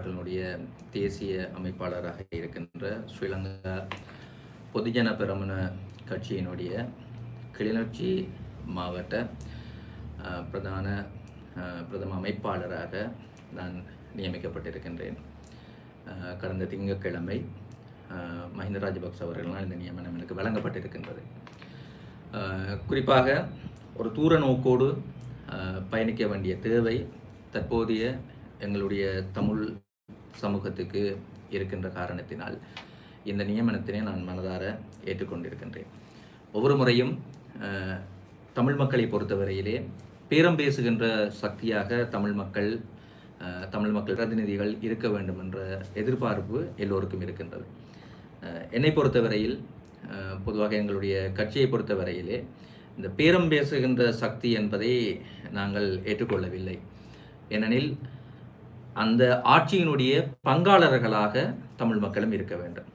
அவர்களுடைய தேசிய அமைப்பாளராக இருக்கின்ற ஸ்ரீலங்கா பொதுஜன பெரமுன கட்சியினுடைய கிளிநொச்சி மாவட்ட பிரதான பிரதம அமைப்பாளராக நான் நியமிக்கப்பட்டிருக்கின்றேன். கடந்த திங்கட்கிழமை மஹிந்த ராஜபக்ச அவர்களால் இந்த நியமனம் எனக்கு வழங்கப்பட்டிருக்கின்றது. குறிப்பாக ஒரு தூர நோக்கோடு பயணிக்க வேண்டிய தேவை தற்போதைய எங்களுடைய தமிழ் சமூகத்துக்கு இருக்கின்ற காரணத்தினால் இந்த நியமனத்தினை நான் மனதார ஏற்றுக்கொண்டிருக்கின்றேன். ஒவ்வொரு முறையும் தமிழ் மக்களை பொறுத்தவரையிலே பேரம் பேசுகின்ற சக்தியாக தமிழ் மக்கள் தமிழ் மக்கள் பிரதிநிதிகள் இருக்க வேண்டும் என்ற எதிர்பார்ப்பு எல்லோருக்கும் இருக்கின்றது. என்னை பொறுத்தவரையில் பொதுவாக எங்களுடைய கட்சியை பொறுத்தவரையிலே இந்த பேரம் பேசுகின்ற சக்தி என்பதை நாங்கள் ஏற்றுக்கொள்ளவில்லை. ஏனெனில் அந்த ஆட்சியினுடைய பங்காளர்களாக தமிழ் மக்களும் இருக்க வேண்டும்.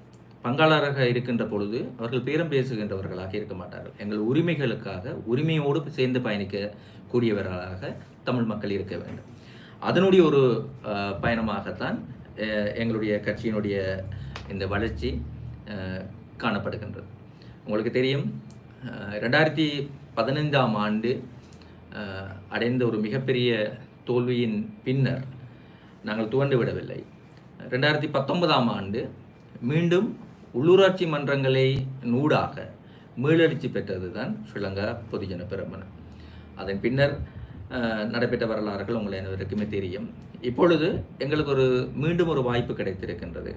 பங்காளராக இருக்கின்ற பொழுது அவர்கள் பேரம் பேசுகின்றவர்களாக இருக்க மாட்டார்கள். எங்கள் உரிமைகளுக்காக உரிமையோடு சேர்ந்து பயணிக்க கூடியவர்களாக தமிழ் மக்கள் இருக்க வேண்டும். அதனுடைய ஒரு பயணமாகத்தான் எங்களுடைய கட்சியினுடைய இந்த வளர்ச்சி காணப்படுகின்றது. உங்களுக்கு தெரியும் ரெண்டாயிரத்தி பதினைந்தாம் ஆண்டு அடைந்த ஒரு மிகப்பெரிய தோல்வியின் பின்னர் நாங்கள் துவண்டு விடவில்லை. ரெண்டாயிரத்தி பத்தொன்பதாம் ஆண்டு மீண்டும் உள்ளூராட்சி மன்றங்களை நூடாக மீளெழுச்சி பெற்றது தான் ஸ்ரீலங்கா பொதுஜன பெருமனம். அதன் பின்னர் நடைபெற்ற வரலாறுகள் உங்கள் அனைவருக்குமே தெரியும். இப்பொழுது எங்களுக்கு ஒரு மீண்டும் ஒரு வாய்ப்பு கிடைத்திருக்கின்றது.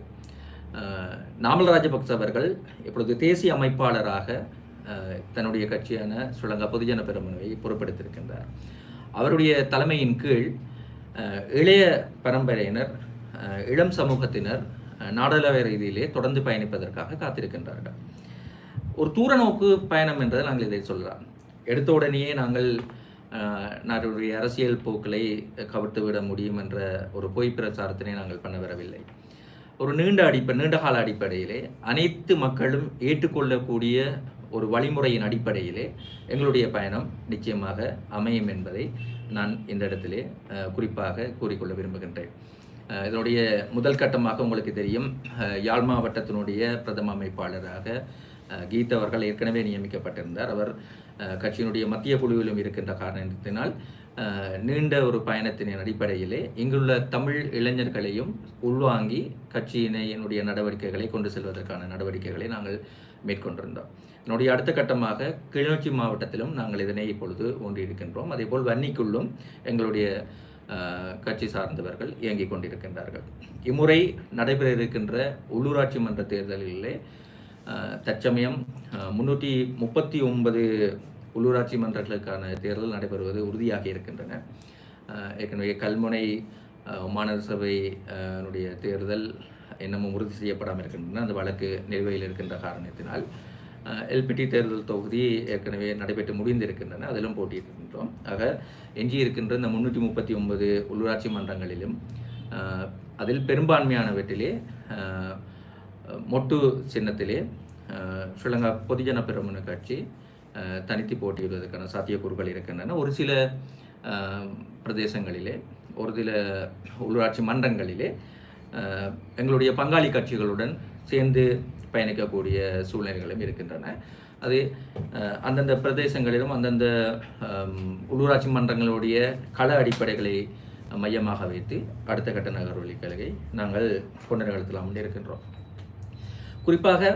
நாமல் ராஜபக்ச அவர்கள் இப்பொழுது தேசிய அமைப்பாளராக தன்னுடைய கட்சியான ஸ்ரீலங்கா பொதுஜன பெருமனவை பொறுப்பெடுத்திருக்கின்றார். அவருடைய தலைமையின் கீழ் இளைய பரம்பரையினர் இளம் சமூகத்தினர் நாடளாவிய ரீதியிலே தொடர்ந்து பயணிப்பதற்காக காத்திருக்கின்றார்கள். ஒரு தூர நோக்கு பயணம் என்றதை நாங்கள் இதை சொல்லலாம். எடுத்த உடனேயே நாங்கள் நாட்டுடைய அரசியல் போக்களை கவிழ்த்து விட முடியும் என்ற ஒரு பொய் பிரச்சாரத்தினை நாங்கள் பண்ண வரவில்லை. ஒரு நீண்ட அடிப்படை நீண்டகால அடிப்படையிலே அனைத்து மக்களும் ஏற்றுக்கொள்ளக்கூடிய ஒரு வழிமுறையின் அடிப்படையிலே எங்களுடைய பயணம் நிச்சயமாக அமையும் என்பதை நான் இந்த இடத்திலே குறிப்பாக கூறிக்கொள்ள விரும்புகின்றேன். இதனுடைய முதல் கட்டமாக உங்களுக்கு தெரியும் யாழ் மாவட்டத்தினுடைய பிரதம அமைப்பாளராக கீத கீத் அவர்கள் ஏற்கனவே நியமிக்கப்பட்டிருந்தார். அவர் கட்சியினுடைய மத்திய குழுவிலும் இருக்கின்ற காரணத்தினால் நீண்ட ஒரு பயணத்தின் அடிப்படையிலே இங்குள்ள தமிழ் இளைஞர்களையும் உள்வாங்கி கட்சியினுடைய நடவடிக்கைகளை கொண்டு செல்வதற்கான நடவடிக்கைகளை நாங்கள் மேற்கொண்டிருந்தோம். என்னுடைய அடுத்த கட்டமாக கிளிநொச்சி மாவட்டத்திலும் நாங்கள் இதனை இப்பொழுது ஒன்றியிருக்கின்றோம் அதேபோல் வன்னிக்குள்ளும் எங்களுடைய கட்சி சார்ந்தவர்கள் இயங்கிக் கொண்டிருக்கின்றார்கள். இம்முறை நடைபெற இருக்கின்ற உள்ளூராட்சி மன்ற தேர்தலிலே தற்சமயம் முன்னூற்றி முப்பத்தி ஒன்பது உள்ளூராட்சி மன்றங்களுக்கான தேர்தல் நடைபெறுவது உறுதியாக இருக்கின்றன. ஏற்கனவே கல்முனை மாநகர சபையினுடைய தேர்தல் இன்னமும் உறுதி செய்யப்படாமல் இருக்கின்றன. அந்த வழக்கு நிலுவையில் இருக்கின்ற காரணத்தினால் எல்பிடி தேர்தல் தொகுதி ஏற்கனவே நடைபெற்று முடிந்திருக்கின்றன. அதிலும் போட்டியிட்டிருக்கின்றோம். ஆக எஞ்சி இருக்கின்ற இந்த முன்னூற்றி முப்பத்தி ஒன்பது உள்ளூராட்சி மன்றங்களிலும் அதில் பெரும்பான்மையானவற்றிலே மொட்டு சின்னத்திலே ஸ்ரீலங்கா பொதுஜன பெருமன கட்சி தனித்து போட்டியிடுவதற்கான சாத்தியக்கூறுகள் இருக்கின்றன. ஒரு சில பிரதேசங்களிலே ஒரு சில உள்ளூராட்சி மன்றங்களிலே எங்களுடைய பங்காளி கட்சிகளுடன் சேர்ந்து பயணிக்கக்கூடிய சூழ்நிலைகளும் இருக்கின்றன. அது அந்தந்த பிரதேசங்களிலும் அந்தந்த உள்ளூராட்சி மன்றங்களுடைய கள அடிப்படைகளை மையமாக வைத்து அடுத்த கட்ட நகர்வழிகளை நாங்கள் கொண்டு நிகழ்த்தலாம் இருக்கின்றோம் குறிப்பாக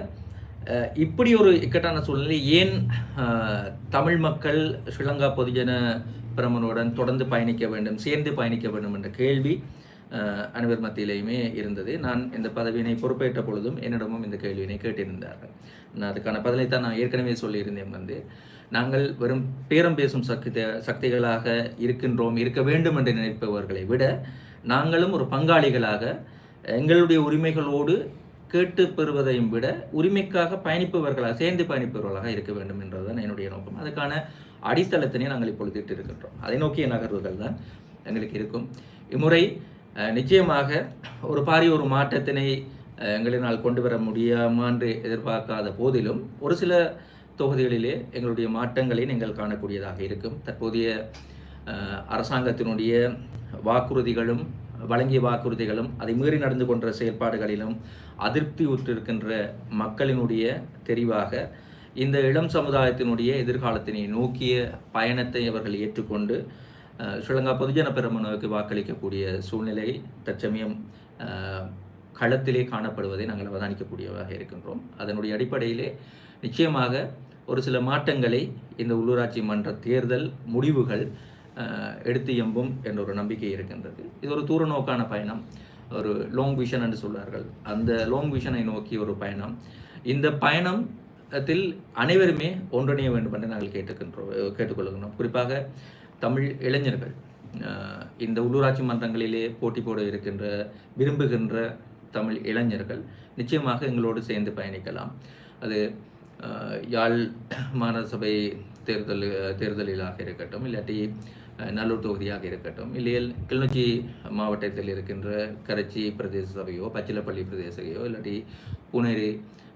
இப்படி ஒரு இக்கட்டான சூழ்நிலை ஏன் தமிழ் மக்கள் ஸ்ரீலங்கா பொதுஜன பிரமனுடன் தொடர்ந்து பயணிக்க வேண்டும் சேர்ந்து பயணிக்க வேண்டும் என்ற கேள்வி அனைவர் மத்தியிலையுமே இருந்தது. நான் இந்த பதவியினை பொறுப்பேற்ற பொழுதும் என்னிடமும் இந்த கேள்வியினை கேட்டிருந்தார்கள். நான் அதுக்கான பதிலை தான் நான் ஏற்கனவே சொல்லியிருந்தேன் வந்து நாங்கள் வெறும் பேரம் பேசும் சக்தி சக்திகளாக இருக்கின்றோம் இருக்க வேண்டும் என்று நினைப்பவர்களை விட நாங்களும் ஒரு பங்காளிகளாக எங்களுடைய உரிமைகளோடு கேட்டு பெறுவதையும் விட உரிமைக்காக பயணிப்பவர்களாக சேர்ந்து பயணிப்பவர்களாக இருக்க வேண்டும் என்றதுதான் என்னுடைய நோக்கம். அதுக்கான அடித்தளத்தினை நாங்கள் இப்பொழுது இட்டு இருக்கின்றோம் அதை நோக்கிய நகர்வுகள் தான் எங்களுக்கு இருக்கும். இம்முறை நிச்சயமாக ஒரு பாரிய ஒரு மாற்றத்தினை எங்களினால் கொண்டு வர முடியாமா என்று எதிர்பார்க்காத போதிலும் ஒரு சில தொகுதிகளிலே எங்களுடைய மாற்றங்களை நீங்கள் காணக்கூடியதாக இருக்கும். தற்போதைய அரசாங்கத்தினுடைய வாக்குறுதிகளும் வழங்கிய வாக்குறுதிகளும் அதை மீறி நடந்து கொண்ட செயல்பாடுகளிலும் அதிருப்தி உற்றிருக்கின்ற மக்களினுடைய தெரிவாக இந்த இளம் சமுதாயத்தினுடைய எதிர்காலத்தினை நோக்கிய பயணத்தை அவர்கள் ஏற்றுக்கொண்டு ஸ்ரீலங்கா பொதுஜன பெருமனுக்கு வாக்களிக்கக்கூடிய சூழ்நிலை தற்சமயம் களத்திலே காணப்படுவதை நாங்கள் அவதானிக்கக்கூடியவராக இருக்கின்றோம். அதனுடைய அடிப்படையிலே நிச்சயமாக ஒரு சில மாற்றங்களை இந்த உள்ளூராட்சி மன்ற தேர்தல் முடிவுகள் எடுத்து எம்பும் என்ற ஒரு நம்பிக்கை இருக்கின்றது. இது ஒரு தூர நோக்கான பயணம். ஒரு லாங் விஷன் என்று சொல்வார்கள். அந்த லாங் விஷனை நோக்கி ஒரு பயணம். இந்த பயணத்தில் அனைவருமே ஒன்றிணைய வேண்டும் என்று நாங்கள் கேட்டுக்கின்றோம் கேட்டுக்கொள்கின்றோம். குறிப்பாக தமிழ் இளைஞர்கள் இந்த உள்ளூராட்சி மன்றங்களிலே போட்டி போட இருக்கின்ற விரும்புகின்ற தமிழ் இளைஞர்கள் நிச்சயமாக எங்களோடு சேர்ந்து பயணிக்கலாம். அது யாழ் மாநகர சபை தேர்தல் தேர்தலிலாக இருக்கட்டும் இல்லாட்டி நல்லூர் தொகுதியாக இருக்கட்டும். இல்லையில் கிளிநொச்சி மாவட்டத்தில் இருக்கின்ற கரைச்சி பிரதேச சபையோ பச்சிலப்பள்ளி பிரதேச சபையோ இல்லாட்டி புனேரி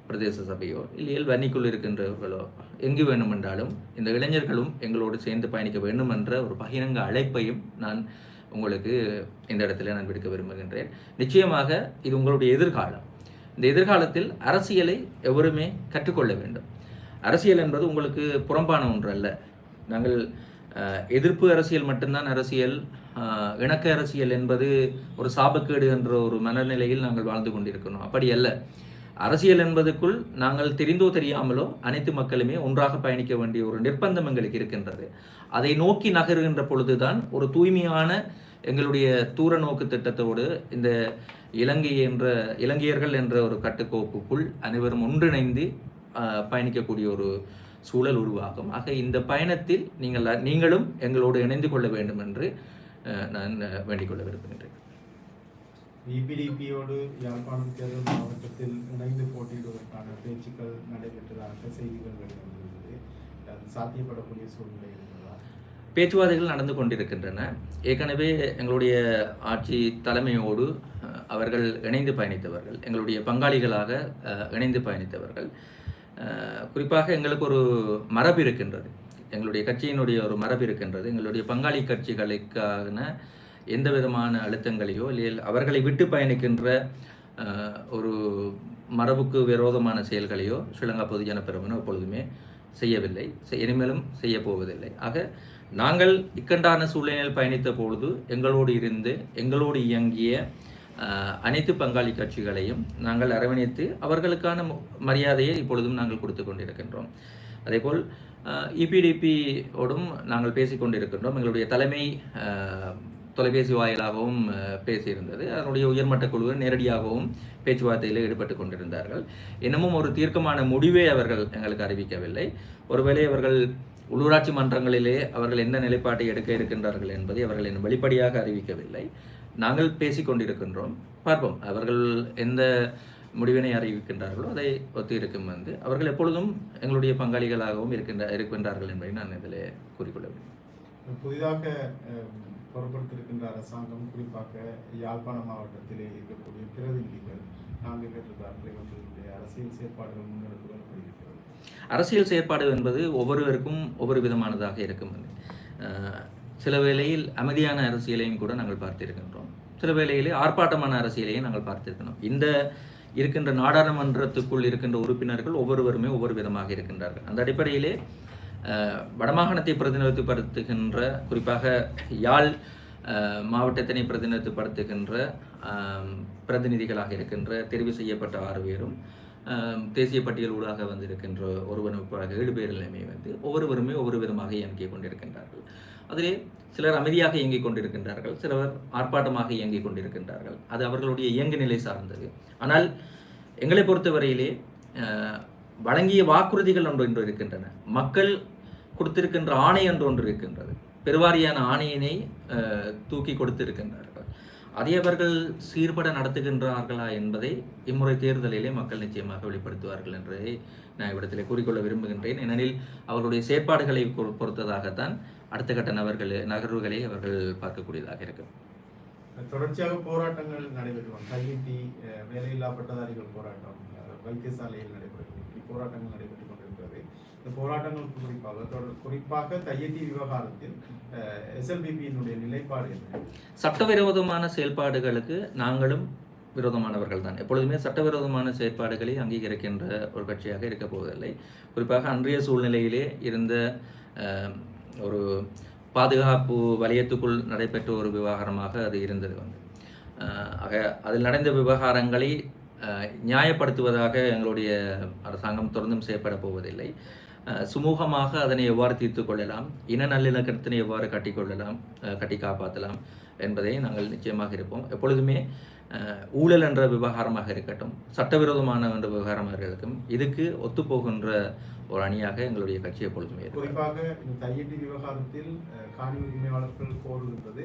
பிரதேச சபையோ இல்லையில் வன்னிக்குள் இருக்கின்றவர்களோ எங்கு வேண்டுமென்றாலும் இந்த இளைஞர்களும் எங்களோடு சேர்ந்து பயணிக்க வேண்டும் என்ற ஒரு பகிரங்க அழைப்பையும் நான் உங்களுக்கு இந்த இடத்துல நான் விடுக்க விரும்புகின்றேன். நிச்சயமாக இது உங்களுடைய எதிர்காலம். இந்த எதிர்காலத்தில் அரசியலை எவருமே கற்றுக்கொள்ள வேண்டும். அரசியல் என்பது உங்களுக்கு புறம்பான ஒன்று அல்ல நாங்கள் எதிர்ப்பு அரசியல் மட்டும்தான் அரசியல். இணக்க அரசியல் என்பது ஒரு சாபக்கேடு என்ற ஒரு மனநிலையில் நாங்கள் வாழ்ந்து கொண்டிருக்கணும். அப்படி அல்ல. அரசியல் என்பதுக்குள் நாங்கள் தெரிந்தோ தெரியாமலோ அனைத்து மக்களுமே ஒன்றாக பயணிக்க வேண்டிய ஒரு நிர்பந்தம் எங்களுக்கு இருக்கின்றது. அதை நோக்கி நகருகின்ற பொழுதுதான் ஒரு தூய்மையான எங்களுடைய தூர நோக்கு திட்டத்தோடு இந்த இலங்கை என்ற இலங்கையர்கள் என்ற ஒரு கட்டுக்கோப்புக்குள் அனைவரும் ஒன்றிணைந்து பயணிக்கக்கூடிய ஒரு சூழல் உருவாகும். ஆக இந்த பயணத்தில் நீங்கள் நீங்களும் எங்களோடு இணைந்து கொள்ள வேண்டும் என்று நான் ஆஹ், வேண்டிக் கொள்ள விரும்புகின்றேன் இபிடிபியோடு யாழ்ப்பாணம் தேர்தல் மாவட்டத்தில் இணைந்து போட்டியிடுவதற்கான பேச்சுக்கள் நடைபெற்றதாக செய்திகள் வெளிவந்திருந்தது. அது சாத்தியப்படக்கூடிய சூழ்நிலை இருக்கிறதா பேச்சுவார்த்தைகள் நடந்து கொண்டிருக்கின்றன. ஏற்கனவே எங்களுடைய ஆட்சி தலைமையோடு அவர்கள் இணைந்து பயணித்தவர்கள் எங்களுடைய பங்காளிகளாக இணைந்து பயணித்தவர்கள். குறிப்பாக எங்களுக்கு ஒரு மரபு இருக்கின்றது. எங்களுடைய கட்சியினுடைய ஒரு மரபு இருக்கின்றது. எங்களுடைய பங்காளி கட்சிகளுக்கான எந்த விதமான அழுத்தங்களையோ இல்லை அவர்களை விட்டு பயணிக்கின்ற ஒரு மரபுக்கு விரோதமான செயல்களையோ ஸ்ரீலங்கா பொதுஜன பெருமனோ எப்பொழுதுமே செய்யவில்லை. இனிமேலும் செய்ய போவதில்லை. ஆக நாங்கள் இக்கண்டான சூழ்நிலையில் பயணித்த பொழுது எங்களோடு இருந்து எங்களோடு இயங்கிய அனைத்து பங்காளி கட்சிகளையும் நாங்கள் அரவணைத்து அவர்களுக்கான மரியாதையை இப்பொழுதும் நாங்கள் கொடுத்து கொண்டிருக்கின்றோம். அதேபோல் இபிடிபியோடும் நாங்கள் பேசிக்கொண்டிருக்கின்றோம் எங்களுடைய தலைமை தொலைபேசி வாயிலாகவும் பேசியிருந்தது. அதனுடைய உயர்மட்ட குழு நேரடியாகவும் பேச்சுவார்த்தையில் ஈடுபட்டு கொண்டிருந்தார்கள். இன்னமும் ஒரு தீர்க்கமான முடிவை அவர்கள் எங்களுக்கு அறிவிக்கவில்லை. ஒருவேளை அவர்கள் உள்ளூராட்சி மன்றங்களிலே அவர்கள் என்ன நிலைப்பாட்டை எடுக்க இருக்கின்றார்கள் என்பதை அவர்கள் இன்னும் வெளிப்படையாக அறிவிக்கவில்லை. நாங்கள் பேசிக் கொண்டிருக்கின்றோம் பார்ப்போம் அவர்கள் எந்த முடிவினை அறிவிக்கின்றார்களோ அதை ஒத்து இருக்கும் வந்து அவர்கள் எப்பொழுதும் எங்களுடைய பங்காளிகளாகவும் இருக்கின்ற இருக்கின்றார்கள் என்பதை நான் இதில் கூறிக்கொள்ள வேண்டும். புதிதாக அஹ், பொறுப்பெடுத்திருக்கின்ற அரசாங்கம் குறிப்பாக யாழ்ப்பாண மாவட்டத்திலே இருக்கக்கூடிய பிரதிநிதிகள் நான்கு இவர்களுடைய அரசியல் செயற்பாடுகள் இருக்கிறது? அரசியல் செயற்பாடு என்பது ஒவ்வொருவருக்கும் ஒவ்வொரு விதமானதாக இருக்கும். சில வேளையில் அமைதியான அரசியலையும் கூட நாங்கள் பார்த்திருக்கின்றோம். சில வேளையிலே ஆர்ப்பாட்டமான அரசியலையும் நாங்கள் பார்த்திருக்கணும் இந்த இருக்கின்ற நாடாளுமன்றத்துக்குள் இருக்கின்ற உறுப்பினர்கள் ஒவ்வொருவருமே ஒவ்வொரு விதமாக இருக்கின்றார்கள். அந்த அடிப்படையிலே வடமாகாணத்தை பிரதிநிதித்துவப்படுத்துகின்ற குறிப்பாக யாழ் மாவட்டத்தினை பிரதிநிதித்துவப்படுத்துகின்ற பிரதிநிதிகளாக இருக்கின்ற தெரிவு செய்யப்பட்ட ஆறு பேரும் தேசிய பட்டியல் ஊடாக வந்திருக்கின்ற ஒருவன் ஏழு பேர் நிலைமை வந்து ஒவ்வொருவருமே ஒவ்வொரு விதமாக இயங்கிக் கொண்டிருக்கின்றார்கள். அதிலே சிலர் அமைதியாக இயங்கிக் கொண்டிருக்கின்றார்கள் சிலர் ஆர்ப்பாட்டமாக இயங்கிக் கொண்டிருக்கின்றார்கள். அது அவர்களுடைய இயங்கு நிலை சார்ந்தது. ஆனால் எங்களை பொறுத்தவரையிலே வழங்கிய வாக்குறுதிகள் ஒன்று ஒன்று இருக்கின்றன. மக்கள் கொடுத்திருக்கின்ற ஆணை என்று ஒன்று இருக்கின்றது. பெருவாரியான ஆணையினை தூக்கி கொடுத்திருக்கின்றார்கள். அதை அவர்கள் சீர்பட நடத்துகின்றார்களா என்பதை இம்முறை தேர்தலிலே மக்கள் நிச்சயமாக வெளிப்படுத்துவார்கள் என்பதை நான் இவ்விடத்திலே கூறிக்கொள்ள விரும்புகின்றேன். ஏனெனில் அவர்களுடைய செயற்பாடுகளை பொ- பொறுத்ததாகத்தான் அடுத்த கட்ட நபர்கள் நகர்வுகளை அவர்கள் பார்க்கக்கூடியதாக இருக்கும். தொடர்ச்சியாக போராட்டங்கள் நடைபெற்று வரும். கையெட்டி வேலையில்லா பட்டதாரிகள் போராட்டம் வைத்தியசாலையில் நடைபெறும். போராட்டங்கள் நடைபெற்றுக் கொண்டிருக்கிறது. இந்த போராட்டங்களுக்கு குறிப்பாக தொடர் குறிப்பாக தையட்டி விவகாரத்தில் எஸ்எல்பிபியினுடைய நிலைப்பாடு என்ன? சட்டவிரோதமான செயல்பாடுகளுக்கு நாங்களும் விரோதமானவர்கள் தான். எப்பொழுதுமே சட்டவிரோதமான செயற்பாடுகளை அங்கீகரிக்கின்ற ஒரு கட்சியாக இருக்கப் போவதில்லை. குறிப்பாக அன்றைய சூழ்நிலையிலே இருந்த ஒரு பாதுகாப்பு வலயத்துக்குள் நடைபெற்ற ஒரு விவகாரமாக அது இருந்தது வந்து. ஆக அதில் நடந்த விவகாரங்களை நியாயப்படுத்துவதாக எங்களுடைய அரசாங்கம் தொடர்ந்தும் செய்யப்பட போவதில்லை. சுமூகமாக அதனை எவ்வாறு தீர்த்து கொள்ளலாம்? இன நல்லிணக்கத்தினை எவ்வாறு கட்டிக்கொள்ளலாம் கட்டி காப்பாற்றலாம் என்பதை நாங்கள் நிச்சயமாக இருப்போம். எப்பொழுதுமே ஊழல் என்ற விவகாரமாக இருக்கட்டும் சட்டவிரோதமான என்ற விவகாரமாக இருக்கட்டும் இதுக்கு ஒத்துப்போகின்ற ஒரு அணியாக எங்களுடைய கட்சி எப்பொழுதுமே குறிப்பாக இந்த தையட்டி விவகாரத்தில் காணி உரிமையாளர்கள் கோருகின்றது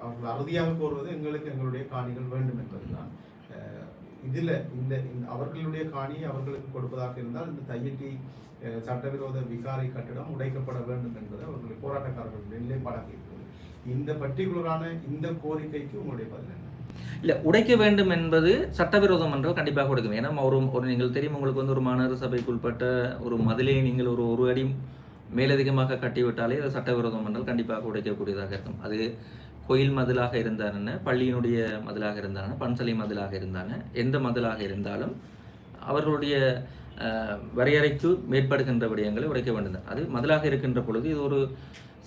அவர்கள் அறுதியாக கோருவது எங்களுக்கு எங்களுடைய காணிகள் வேண்டும் என்பதுதான். இதில் இந்த இந்த- அவர்களுடைய காணியை அவர்களுக்கு கொடுப்பதாக இருந்தால் இந்த தையட்டி சட்டவிரோத விகாரி கட்டிடம் உடைக்கப்பட வேண்டும் என்பது அவர்களுடைய போராட்டக்காரர்களுடைய நிலைப்பாடாக இருக்கிறது இந்த பர்டிகுலரான இந்த கோரிக்கைக்கு உங்களுடைய பதில் என்ன? இல்லை உடைக்க வேண்டும் என்பது சட்டவிரோதம் என்றால் கண்டிப்பாக உடைக்கும் ஏன்னா ஒரு ஒரு நீங்கள் தெரியும் உங்களுக்கு வந்து ஒரு மாநகர சபைக்குட்பட்ட ஒரு மதிலை நீங்கள் ஒரு ஒரு அடி மேலதிகமாக கட்டிவிட்டாலே அது சட்டவிரோதம் என்றால் கண்டிப்பாக உடைக்கக்கூடியதாக இருக்கும். அது கோயில் மதிலாக இருந்தான பள்ளியினுடைய மதிலாக இருந்தான பன்சலை மதிலாக இருந்தான எந்த மதிலாக இருந்தாலும் அவர்களுடைய வரையறைக்கு மேற்படுகின்ற விடயங்களை உடைக்க வேண்டும். அது மதிலாக இருக்கின்ற பொழுது இது ஒரு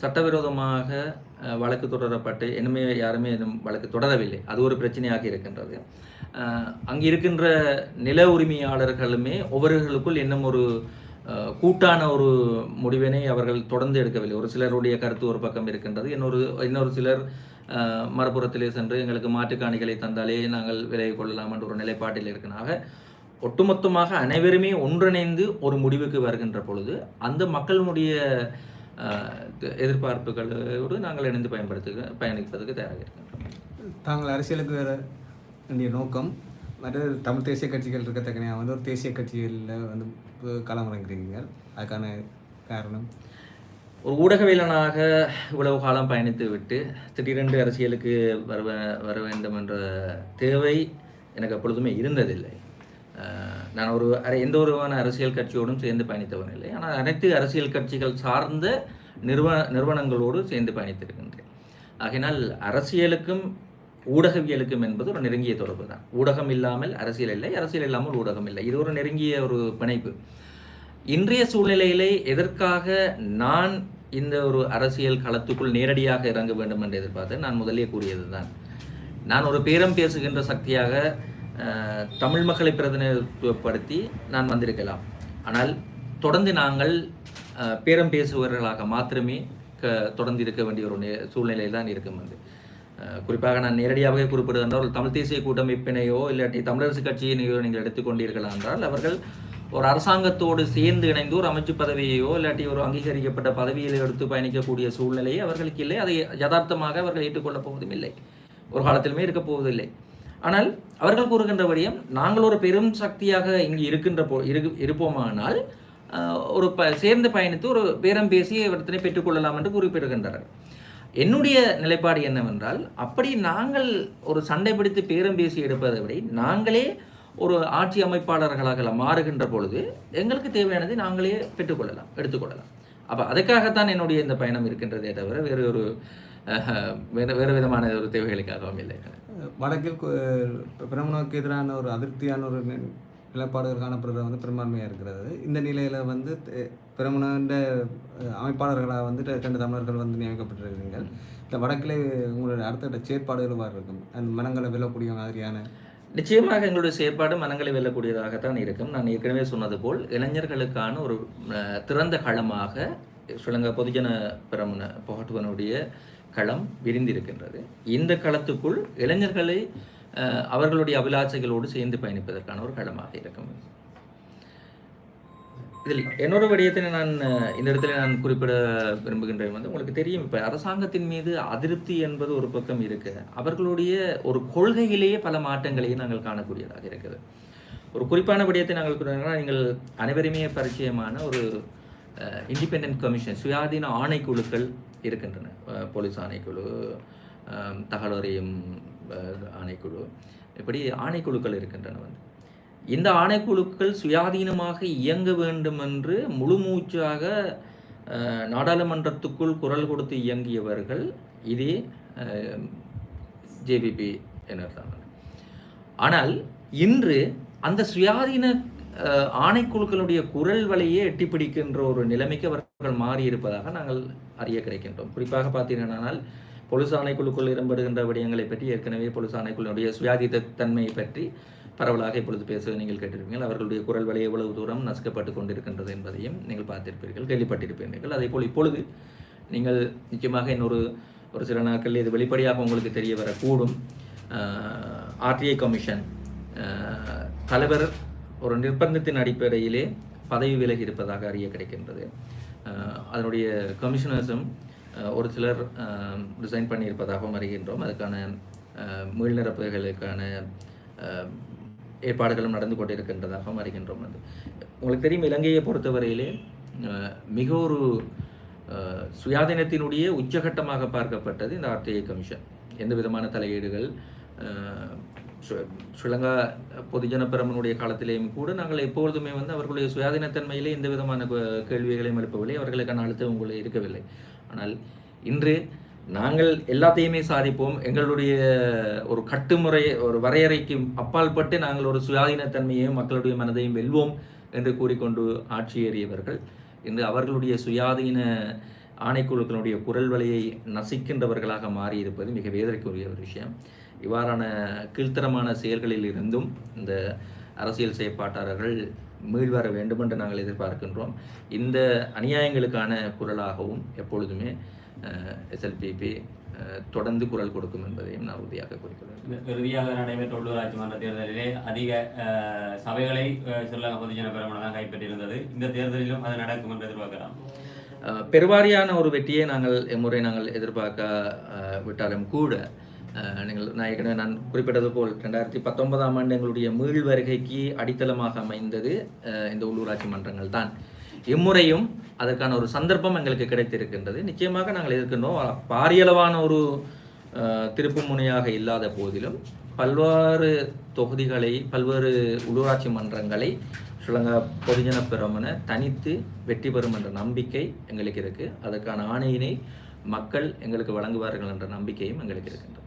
சட்டவிரோதமாக வழக்கு தொடரப்பட்டு இனிமே யாருமே இன்னும் வழக்கு தொடரவில்லை. அது ஒரு பிரச்சனையாக இருக்கின்றது. அங்கே அங்கு இருக்கின்ற நில உரிமையாளர்களுமே ஒவ்வொருவர்களுக்குள் இன்னும் ஒரு கூட்டான ஒரு முடிவினை அவர்கள் தொடர்ந்து எடுக்கவில்லை. ஒரு சிலருடைய கருத்து ஒரு பக்கம் இருக்கின்றது. இன்னொரு இன்னொரு சிலர் மறுபுறத்திலே சென்று எங்களுக்கு மாட்டுக்காணிகளை தந்தாலே நாங்கள் விலை கொள்ளலாம் என்ற ஒரு நிலைப்பாட்டில் இருக்கிறாங்க ஒட்டுமொத்தமாக அனைவருமே ஒன்றிணைந்து ஒரு முடிவுக்கு வருகின்ற பொழுது அந்த மக்களுடைய எதிர்பார்ப்புகளோடு நாங்கள் இணைந்து பயன்படுத்த பயணிப்பதற்கு தயாராக இருக்கின்றோம். தாங்கள் அரசியலுக்கு வர வேண்டிய நோக்கம் மற்ற தமிழ் தேசிய கட்சிகள் இருக்கத்தக்கனையாக வந்து ஒரு தேசிய கட்சிகளில் வந்து களமிறங்குறீங்க. அதுக்கான காரணம்? ஒரு ஊடகவியலனாக இவ்வளவு காலம் பயணித்து விட்டு திடீரென்று அரசியலுக்கு வர வர வேண்டும் என்ற தேவை எனக்கு எப்பொழுதுமே இருந்ததில்லை. நான் ஒரு அரை- எந்த ஒருவான அரசியல் கட்சியோடும் சேர்ந்து பயணித்தவன் இல்லை. ஆனால் அனைத்து அரசியல் கட்சிகள் சார்ந்த நிறுவ நிறுவனங்களோடு சேர்ந்து பயணித்திருக்கின்றேன். ஆகையினால் அரசியலுக்கும் ஊடகவியலுக்கும் என்பது ஒரு நெருங்கிய தொடர்பு தான். ஊடகம் இல்லாமல் அரசியல் இல்லை அரசியல் இல்லாமல் ஊடகம் இல்லை. இது ஒரு நெருங்கிய ஒரு பிணைப்பு. இன்றைய சூழ்நிலையிலே எதற்காக நான் இந்த ஒரு அரசியல் களத்துக்குள் நேரடியாக இறங்க வேண்டும் என்று எதிர்பார்த்தேன்? நான் முதலே கூறியது தான் நான் ஒரு பேரம் பேசுகின்ற சக்தியாக தமிழ் மக்களை பிரதிநிதித்துவப்படுத்தி நான் வந்திருக்கலாம். ஆனால் தொடர்ந்து நாங்கள் பேரம் பேசுபவர்களாக மாத்திரமே க தொடர்ந்து இருக்க வேண்டிய ஒரு நே- சூழ்நிலையில் தான் இருக்கும் வந்து குறிப்பாக நான் நேரடியாகவே குறிப்பிடுகின்ற தமிழ் தேசிய கூட்டமைப்பினையோ இல்லாட்டி தமிழரசு கட்சியினையோ நீங்கள் எடுத்துக்கொண்டீர்களா என்றால் அவர்கள் ஒரு அரசாங்கத்தோடு சேர்ந்து இணைந்து ஒரு அமைச்சு பதவியையோ இல்லாட்டி ஒரு அங்கீகரிக்கப்பட்ட பதவியில் எடுத்து பயணிக்கக்கூடிய சூழ்நிலையை அவர்களுக்கு இல்லை. அதை யதார்த்தமாக அவர்கள் ஏற்றுக்கொள்ளப் போவதும் இல்லை. ஒரு காலத்திலுமே இருக்கப் போவதில்லை. ஆனால் அவர்கள் கூறுகின்ற விடயம் நாங்கள் ஒரு பெரும் சக்தியாக இங்கு இருக்கின்ற போ இரு இருப்போமானால் ஒரு ப சேர்ந்து பயணித்து ஒரு பேரம் பேசி இவர்த்தனை பெற்றுக்கொள்ளலாம் என்று குறிப்பிடுகின்றனர். என்னுடைய நிலைப்பாடு என்னவென்றால் அப்படி நாங்கள் ஒரு சண்டை பிடித்து பேரம் பேசி எடுப்பதை விட நாங்களே ஒரு ஆட்சி அமைப்பாளர்களாக மாறுகின்ற பொழுது எங்களுக்கு தேவையானதை நாங்களே பெற்றுக்கொள்ளலாம் எடுத்துக்கொள்ளலாம் அப்போ அதுக்காகத்தான் என்னுடைய இந்த பயணம் இருக்கின்றதே தவிர வேறு ஒரு வேறு வேறு விதமான ஒரு தேவைகளுக்காகவும் இல்லை. வடக்கில் கு- பிரமணனுக்கு எதிரான ஒரு அதிருப்தியான ஒரு நிலைப்பாடுகள் காணப்படுறது வந்து பெரும்பான்மையாக இருக்கிறது. இந்த நிலையில் வந்து பிரமணன்ற அமைப்பாளர்களாக வந்து ரெண்டு தமிழர்கள் வந்து நியமிக்கப்பட்டிருக்கிறீர்கள். இந்த வடக்கில் உங்களுடைய அடுத்த செயற்பாடுகள் வார் இருக்கும்? அந்த மனங்களை வெல்லக்கூடிய மாதிரியான நிச்சயமாக எங்களுடைய செயற்பாடு மனங்களை வெல்லக்கூடியதாகத்தான் இருக்கும். நான் ஏற்கனவே சொன்னது போல் இளைஞர்களுக்கான ஒரு திறந்த களமாக ஸ்ரீலங்கா பொதுஜன பிரமுன புகட்டுவனுடைய களம் விரிந்திருக்கின்றது. இந்த களத்துக்குள் இளைஞர்களை அவர்களுடைய அபிலாசைகளோடு சேர்ந்து பயணிப்பதற்கான ஒரு களமாக இருக்கும். இதில் என்னோட விடயத்தில் நான் இந்த இடத்துல நான் குறிப்பிட விரும்புகின்றேன் வந்து உங்களுக்கு தெரியும் இப்போ அரசாங்கத்தின் மீது அதிருப்தி என்பது ஒரு பக்கம் இருக்கு. அவர்களுடைய ஒரு கொள்கையிலேயே பல மாற்றங்களையும் நாங்கள் காணக்கூடியதாக இருக்குது. ஒரு குறிப்பான விடயத்தை நாங்கள் கூறினா நீங்கள் அனைவருமே பரிச்சயமான ஒரு இண்டிபெண்ட் கமிஷன் சுயாதீன ஆணைக்குழுக்கள் இருக்கின்றன. போலீஸ் ஆணைக்குழு தகவலறியும் ஆணைக்குழு. இப்படி ஆணைக்குழுக்கள் இருக்கின்றன வந்து. இந்த ஆணைக்குழுக்கள் சுயாதீனமாக இயங்க வேண்டும் என்று முழுமூச்சாக நாடாளுமன்றத்துக்குள் குரல் கொடுத்து இயங்கியவர்கள் இதே ஜேபிபி தான் ஆனால் இன்று அந்த சுயாதீன ஆணைக்குழுக்களுடைய குரல் வலையே எட்டிப்பிடிக்கின்ற ஒரு நிலைமைக்கு மாறி மாறியிருப்பதாக நாங்கள் அறிய கிடைக்கின்றோம். குறிப்பாக பார்த்தீர்களானால் பொலிஸ் ஆணைக்குழுக்குள் இடம்பெறுகின்ற விடயங்களை பற்றி ஏற்கனவே பொலிஸ் ஆணைக்குழுடைய சுயாதீன தன்மையை பற்றி பரவலாக இப்பொழுது பேசுவதை நீங்கள் கேட்டிருப்பீர்கள். அவர்களுடைய குரல் வலை எவ்வளவு தூரம் நசுக்கப்பட்டு கொண்டிருக்கின்றது என்பதையும் நீங்கள் பார்த்திருப்பீர்கள் கேள்விப்பட்டிருப்பீர்கள். அதே போல் இப்பொழுது நீங்கள் நிச்சயமாக இன்னொரு ஒரு சில நாட்களில் இது வெளிப்படையாக உங்களுக்கு தெரிய வரக்கூடும். ஆர்டிஐ கமிஷன் தலைவர் ஒரு நிர்பந்தத்தின் அடிப்படையிலே பதவி விலகி இருப்பதாக அறிய கிடைக்கின்றது. அதனுடைய கமிஷனர்ஸும் ஒரு சிலர் ரிசைன் பண்ணியிருப்பதாகவும் அறிகின்றோம் அதுக்கான மீள்நிரப்புகளுக்கான ஏற்பாடுகளும் நடந்து கொண்டிருக்கின்றதாகவும் அறிகின்றோம் அது உங்களுக்கு தெரியும் இலங்கையை பொறுத்தவரையிலே மிக ஒரு சுயாதீனத்தினுடைய உச்சகட்டமாக பார்க்கப்பட்டது இந்த ஆர்டிஐ கமிஷன். எந்த விதமான தலையீடுகள் ஸ்ரீலங்கா பொதுஜன பெரமனுடைய காலத்திலேயும் கூட நாங்கள் எப்பொழுதுமே வந்து அவர்களுடைய சுயாதீனத்தன்மையிலே எந்த விதமான கேள்விகளையும் எழுப்பவில்லை. அவர்களுக்கான அழுத்தம் உங்களை இருக்கவில்லை. ஆனால் இன்று நாங்கள் எல்லாத்தையுமே சாதிப்போம். எங்களுடைய ஒரு கட்டுமுறை ஒரு வரையறைக்கு அப்பால்பட்டு நாங்கள் ஒரு சுயாதீனத்தன்மையையும் மக்களுடைய மனதையும் வெல்வோம் என்று கூறிக்கொண்டு ஆட்சியேறியவர்கள் இன்று அவர்களுடைய சுயாதீன ஆணைக்குழுக்களுடைய குரல் வலையை நசிக்கின்றவர்களாக மாறியிருப்பது மிக வேதனைக்குரிய ஒரு விஷயம். இவ்வாறான கீழ்த்தரமான செயல்களில் இருந்தும் இந்த அரசியல் செயற்பாட்டாளர்கள் மீள்வர வேண்டும் என்று நாங்கள் எதிர்பார்க்கின்றோம். இந்த அநியாயங்களுக்கான குரலாகவும் எப்பொழுதுமே எஸ்எல்பிபி தொடர்ந்து குரல் கொடுக்கும் என்பதையும் நான் உறுதியாக குறிக்கிறேன். இறுதியாக நடைபெற்ற உள்ளூராட்சி மன்ற தேர்தலிலே அதிக சபைகளை அஹ், ஸ்ரீலங்கா பொதுஜன பெரமுன கைப்பற்றியிருந்தது. இந்த தேர்தலிலும் அது நடக்கும் என்று எதிர்பார்க்கலாம். பெருவாரியான ஒரு வெற்றியை நாங்கள் இம்முறை நாங்கள் எதிர்பார்க்க விட்டாலும் கூட நீங்கள் நான் ஏற்கனவே நான் குறிப்பிட்டது போல் ரெண்டாயிரத்தி பத்தொன்பதாம் ஆண்டு எங்களுடைய மீள் வருகைக்கு அடித்தளமாக அமைந்தது இந்த உள்ளூராட்சி மன்றங்கள் தான். இம்முறையும் அதற்கான ஒரு சந்தர்ப்பம் எங்களுக்கு கிடைத்திருக்கின்றது. நிச்சயமாக நாங்கள் எதிர்க்கின்றோம். பாரியளவான ஒரு திருப்பு முனையாக இல்லாத போதிலும் பல்வேறு தொகுதிகளை பல்வேறு உள்ளூராட்சி மன்றங்களை ஸ்ரீலங்கா பொதுஜன பெருமன தனித்து வெற்றி பெறும் என்ற நம்பிக்கை எங்களுக்கு இருக்குது அதற்கான ஆணையினை மக்கள் எங்களுக்கு வழங்குவார்கள் என்ற நம்பிக்கையும் எங்களுக்கு இருக்கின்றது.